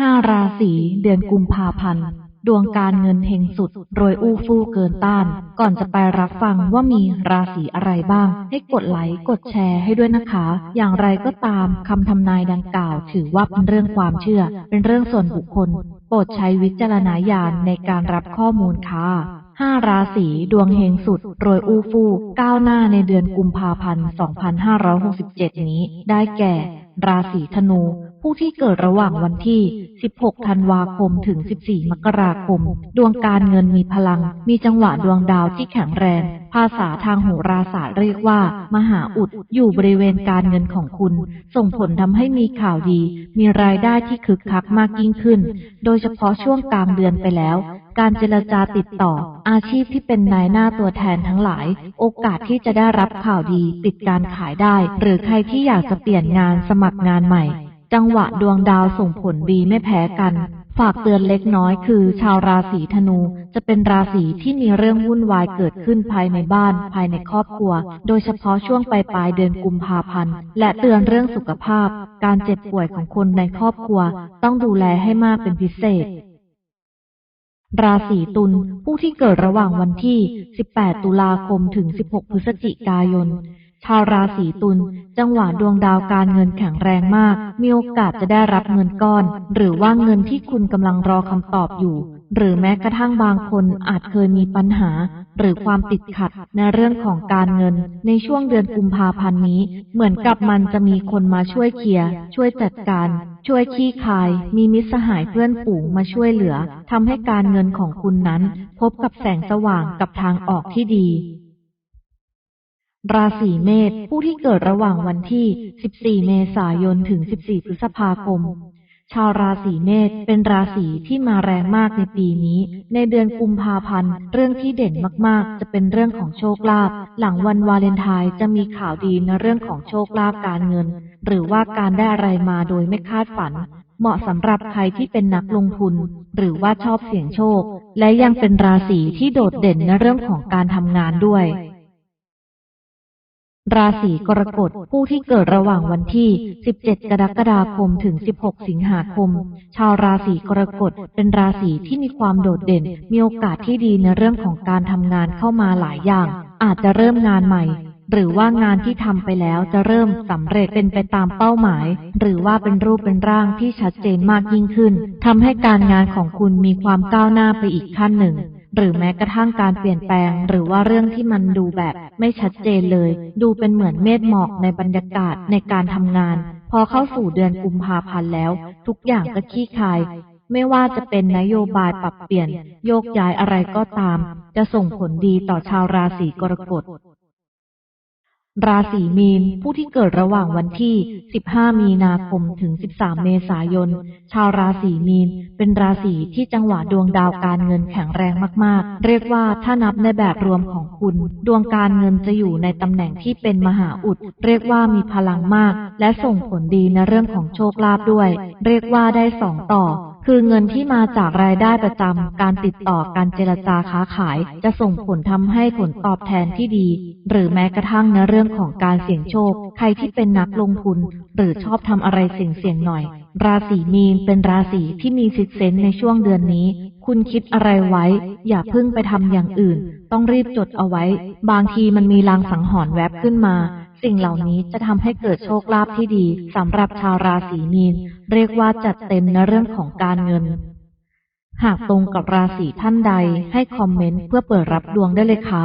ห้าราศีเดือนกุมภาพันธ์ ดวงการเงินเฮงสุดโรยอู้ฟู่เกินต้าน ก่อนจะไปรับฟังว่ามีราศีอะไรบ้าง ให้กดไลค์กดแชร์ให้ด้วยนะคะ อย่างไรก็ตามคำทำนายดังกล่าว ถือว่าเป็นเรื่องความเชื่อ เป็นเรื่องส่วนบุคคล โปรดใช้วิจารณญาณในการรับข้อมูลค่ะห้าราศีดวงเฮงสุดโรยอู้ฟู่ก้าวหน้าในเดือนกุมภาพันธ์ 2567 นี้ ได้แก่ ราศีธนู ผู้ที่เกิดระหว่างวันที่ 16 ธันวาคม ถึง 14 มกราคม ดวงการเงินมีพลัง มีจังหวะดวงดาวที่แข็งแรง ภาษาทางโหราศาสตร์เรียกว่า มหาอุด อยู่บริเวณการเงินของคุณ ส่งผลทำให้มีข่าวดี มีรายได้ที่คึกคักมากยิ่งขึ้น โดยเฉพาะช่วงกลางเดือนไปแล้ว การเจรจาติดต่อ อาชีพที่เป็นนายหน้าตัวแทนทั้งหลาย โอกาสที่จะได้รับข่าวดีปิดการขายได้ หรือใครที่อยากจะเปลี่ยนงานสมัครงานใหม่ จังหวะดวงดาวส่งผลดีไม่แพ้กัน ฝากเตือนเล็กน้อยคือ ชาวราศีธนูจะเป็นราศีที่มีเรื่องวุ่นวายเกิดขึ้นภายในบ้าน ภายในครอบครัว โดยเฉพาะช่วงปลายปลายเดือนกุมภาพันธ์ และเตือนเรื่องสุขภาพ การเจ็บป่วยของคนในครอบครัว ต้องดูแลให้มากเป็นพิเศษราศีตุลผู้ที่เกิดระหว่างวันที่ 18 ตุลาคมถึง 16 พฤศจิกายน ชาวราศีตุลจังหวะดวงดาวการเงินแข็งแรงมาก มีโอกาสจะได้รับเงินก้อน หรือว่าเงินที่คุณกำลังรอคำตอบอยู่ หรือแม้กระทั่งบางคนอาจเคยมีปัญหา หรือความติดขัดในเรื่องของการเงิน ในช่วงเดือนกุมภาพันธ์นี้ เหมือนกับมันจะมีคนมาช่วยเคลียร์ช่วยจัดการ ช่วยขี้คาย มีมิตรสหายเพื่อนฝูงมาช่วยเหลือทำให้การเงินของคุณนั้น พบกับแสงสว่างกับทางออกที่ดี ราศีเมษผู้ที่เกิดระหว่างวันที่ 14 เมษายน ถึง 14 พฤษภาคม ชาวราศีเมษเป็นราศีที่มาแรงมากในปีนี้ ในเดือนกุมภาพันธ์ เรื่องที่เด่นมากๆ จะเป็นเรื่องของโชคลาภ หลังวันวาเลนไทน์จะมีข่าวดีในเรื่องของโชคลาภการเงิน หรือว่าการได้อะไรมาโดยไม่คาดฝัน เหมาะสำหรับใครที่เป็นนักลงทุน หรือว่าชอบเสี่ยงโชค และยังเป็นราศีที่โดดเด่นในเรื่องของการทำงานด้วย ราศีกรกฎผู้ที่เกิดระหว่างวันที่ 17 กรกฎาคมถึง 16 สิงหาคม ชาวราศีกรกฎเป็นราศีที่มีความโดดเด่น มีโอกาสที่ดีในเรื่องของการทำงานเข้ามาหลายอย่าง อาจจะเริ่มงานใหม่ หรือว่างานที่ทำไปแล้วจะเริ่มสำเร็จเป็นไปตามเป้าหมาย หรือว่าเป็นรูปเป็นร่างที่ชัดเจนมากยิ่งขึ้นทำให้การงานของคุณมีความก้าวหน้าไปอีกขั้นหนึ่ง หรือแม้กระทั่งการเปลี่ยนแปลง หรือว่าเรื่องที่มันดูแบบไม่ชัดเจนเลย ดูเป็นเหมือนเมฆหมอกในบรรยากาศในการทำงาน พอเข้าสู่เดือนกุมภาพันธ์แล้ว ทุกอย่างก็ขี้คายไม่ว่าจะเป็นนโยบายปรับเปลี่ยน โยกย้ายอะไรก็ตาม จะส่งผลดีต่อชาวราศีกรกฎ ราศีมีน ผู้ที่เกิดระหว่างวันที่ 15 มีนาคม ถึง 13 เมษายน ชาวราศีมีน เป็นราศีที่จังหวะดวงดาวการเงินแข็งแรงมาก ๆ เรียกว่าถ้านับในแบบรวมของคุณ ดวงการเงินจะอยู่ในตำแหน่งที่เป็นมหาอุด เรียกว่ามีพลังมาก และส่งผลดีในเรื่องของโชคลาภด้วย เรียกว่าได้สองต่อ คือเงินที่มาจากรายได้ประจำการติดต่อการเจรจาค้าขาย จะส่งผลทำให้ผลตอบแทนที่ดี หรือแม้กระทั่งในเรื่องของการเสี่ยงโชค ใครที่เป็นนักลงทุน หรือชอบทำอะไรเสี่ยงๆหน่อย ราศีมีนเป็นราศีที่มีสิทธิ์เซนในช่วงเดือนนี้ คุณคิดอะไรไว้ อย่าเพิ่งไปทำอย่างอื่น ต้องรีบจดเอาไว้ บางทีมันมีลางสังหรณ์แวบขึ้นมา สิ่งเหล่านี้จะทำให้เกิดโชคลาภที่ดีสำหรับชาวราศีมีน เรียกว่าจัดเต็มในเรื่องของการเงิน หากตรงกับราศีท่านใดให้คอมเมนต์เพื่อเปิดรับดวงได้เลยค่ะ